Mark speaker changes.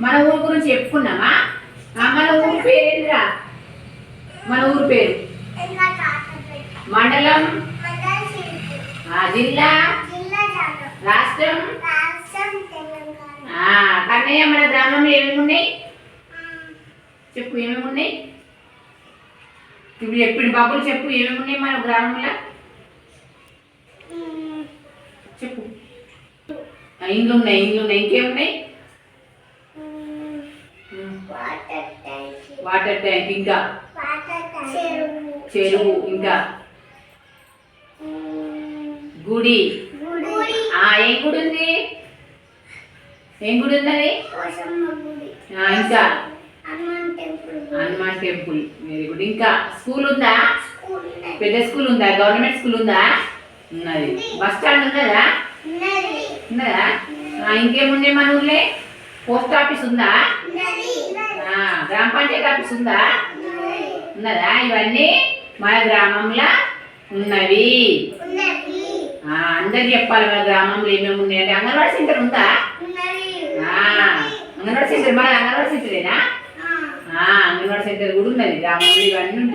Speaker 1: మన ఊరు గురించి చెప్పుకున్నామా? మన ఊరు పేరేంద్రా? మన ఊరు పేరు? మండలం? జిల్లా? రాష్ట్రం? కన్నయ్య మన గ్రామంలో ఏమేమి ఉన్నాయి? చెప్పు ఏమేమి ఉన్నాయి? ఇప్పుడు ఎప్పుడు బాబులు చెప్పు ఏమేమి ఉన్నాయి మన గ్రామంలో? చెప్పు. ఇండ్లు ఉన్నాయి ఇండ్లు ఉన్నాయి ఇంకేమున్నాయి? వాటర్ ట్యాంక్ ఇంకా? చెరువు ఇంకా? గుడి. ఆ ఏం గుడి ఉంది? ఏం గుడి ఉంది అది ఆ, ఇంకా? Hanuman temple very good. ఇంకా స్కూల్ ఉందా? పెద్ద స్కూల్ ఉందా? గవర్నమెంట్ స్కూల్ ఉందా? ఉన్నది. బస్ స్టాండ్ ఉన్నదా? ఉన్నదా. ఇంకేమున్నాయి మన ఊర్లే? పోస్ట్ ఆఫీస్ ఉందా? గ్రామ పంచాయతీ ఆఫీస్ ఉందా? ఉన్నదా? ఇవన్నీ మన గ్రామంలో ఉన్నవి. అందరు చెప్పాలి మన గ్రామంలో ఏమేమి ఉన్నాయంటే అంగన్వాడీ సెంటర్ ఉందా? ఆ, అంగన్వాడీ సెంటర్ మన అంగన్వాడీ సెంటరేనా? అంగన్వాడీ సెంటర్ కూడా ఉన్నది. గ్రామంలో ఇవన్నీ ఉంటాయి.